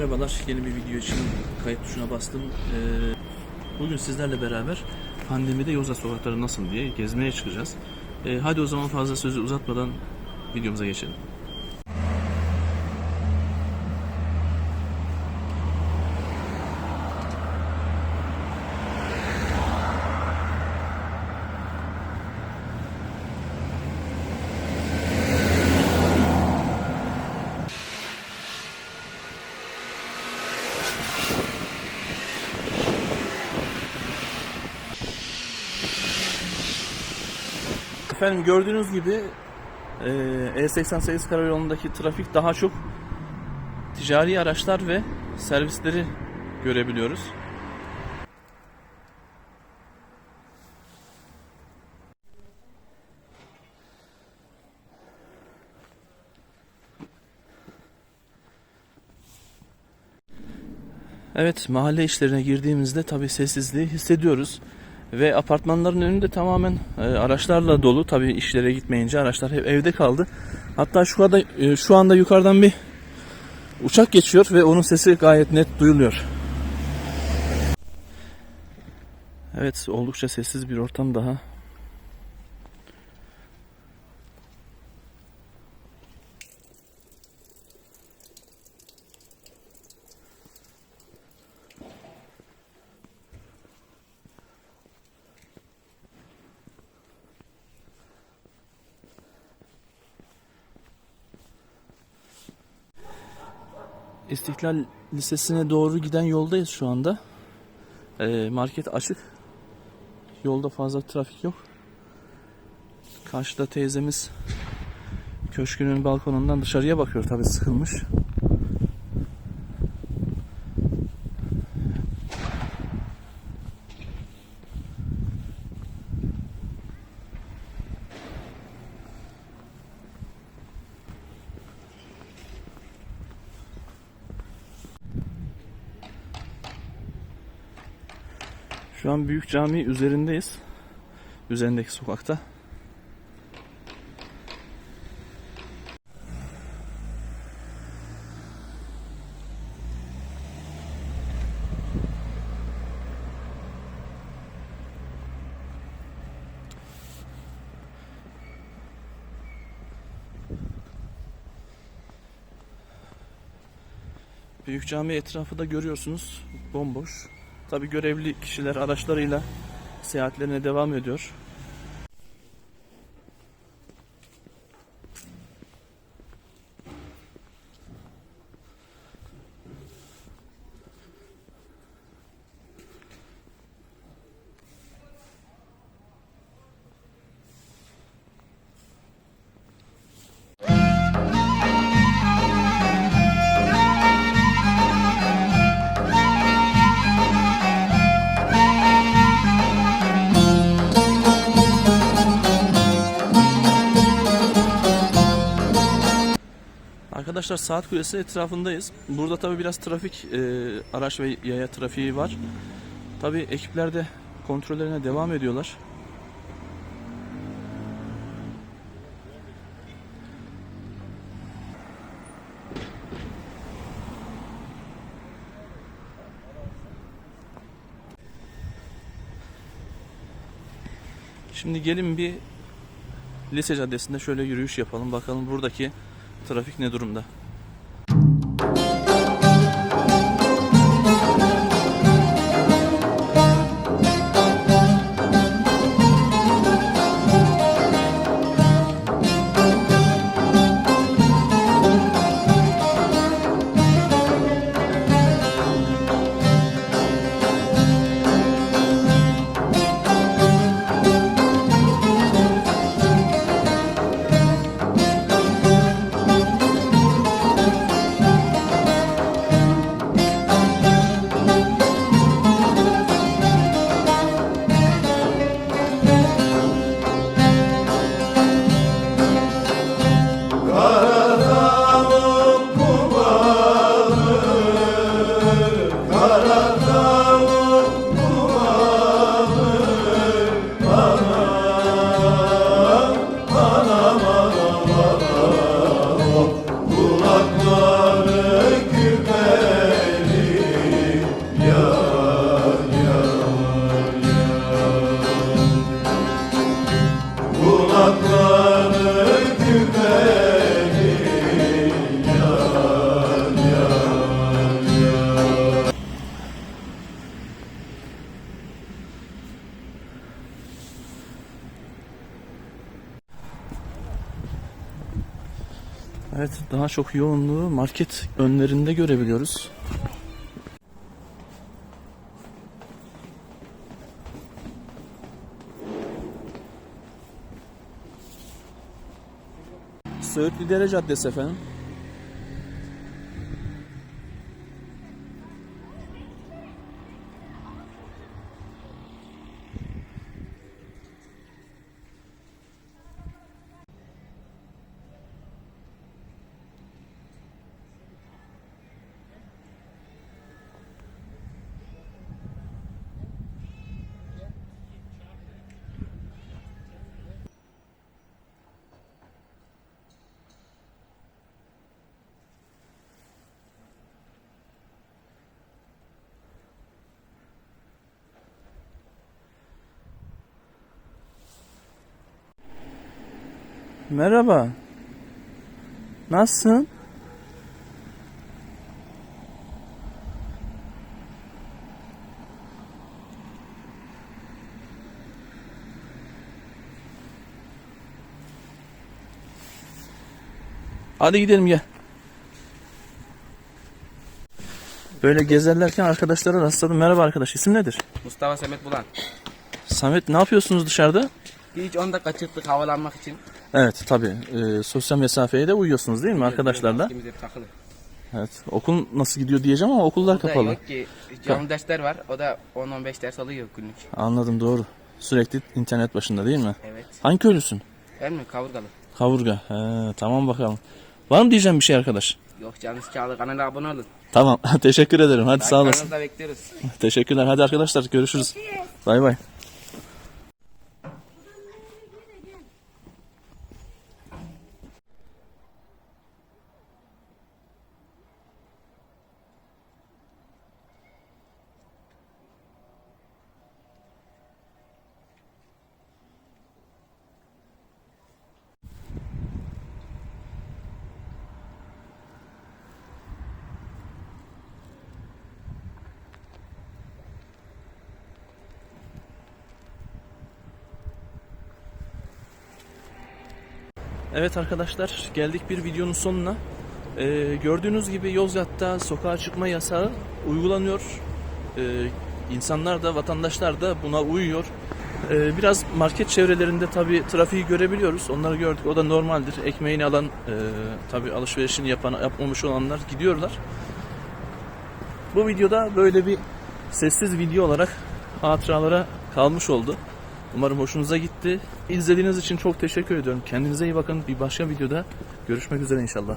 Merhabalar, yeni bir video için kayıt tuşuna bastım. Ee, bugün sizlerle beraber pandemide Yozgat sokakları nasıl diye gezmeye çıkacağız. Ee, hadi o zaman fazla sözü uzatmadan videomuza geçelim. Efendim gördüğünüz gibi e, E88 karayolundaki trafik daha çok ticari araçlar ve servisleri görebiliyoruz. Evet, mahalle işlerine girdiğimizde tabii sessizliği hissediyoruz. Ve apartmanların önünde tamamen e, araçlarla dolu. Tabii işlere gitmeyince araçlar hep evde kaldı. Hatta şu anda e, şu anda yukarıdan bir uçak geçiyor ve onun sesi gayet net duyuluyor. Evet, oldukça sessiz bir ortam daha. İstiklal Lisesi'ne doğru giden yoldayız şu anda. Ee, market açık. Yolda fazla trafik yok. Karşıda teyzemiz köşkünün balkonundan dışarıya bakıyor tabi sıkılmış. Şu an Büyük Cami üzerindeyiz. Üzerindeki sokakta. Büyük Cami etrafı da görüyorsunuz bomboş. Tabi görevli kişiler araçlarıyla seyahatlerine devam ediyor. Arkadaşlar saat kulesi etrafındayız. Burada tabi biraz trafik, e, araç ve yaya trafiği var. Tabi ekipler de kontrollerine devam ediyorlar. Şimdi gelin bir Lise Caddesi'nde şöyle yürüyüş yapalım. Bakalım buradaki trafik ne durumda. Evet daha çok yoğunluğu market önlerinde görebiliyoruz. Söğütlü Dere Caddesi efendim. Merhaba. Nasılsın? Hadi gidelim gel. Böyle gezerlerken arkadaşlara rastladım. Merhaba arkadaş. İsim nedir? Mustafa Semet Bulan. Samet ne yapıyorsunuz dışarıda? Hiç 10 dakika çıktık havalanmak için. Evet tabii. Ee, sosyal mesafeye de uyuyorsunuz değil mi arkadaşlarla? Maskemiz hep takılı. Evet. Okul nasıl gidiyor diyeceğim ama okullar O da kapalı. yok ki canlı dersler var. O da 10-15 ders alıyor günlük. Anladım doğru. Sürekli internet başında değil mi? Evet. Hangi köylüsün? Ben mi? Kavurgalı. Kavurga. He, tamam bakalım. Var mı diyeceğim bir şey arkadaş? Yok canınız kağıdı kanala abone olun. Tamam. Teşekkür ederim. Hadi sağ olasın. Kanalda bekliyoruz. Teşekkürler. Hadi arkadaşlar görüşürüz. Bay bay. Evet arkadaşlar geldik bir videonun sonuna. Ee, gördüğünüz gibi Yozgat'ta sokağa çıkma yasağı uygulanıyor. Ee, insanlar da vatandaşlar da buna uyuyor. Ee, biraz market çevrelerinde tabi trafiği görebiliyoruz. Onları gördük. O da normaldir. Ekmeğini alan e, tabi alışverişini yapan yapmamış olanlar gidiyorlar. Bu videoda böyle bir sessiz video olarak hatıralara kalmış oldu. Umarım hoşunuza gitti. İzlediğiniz için çok teşekkür ediyorum. Kendinize iyi bakın. Bir başka videoda görüşmek üzere inşallah.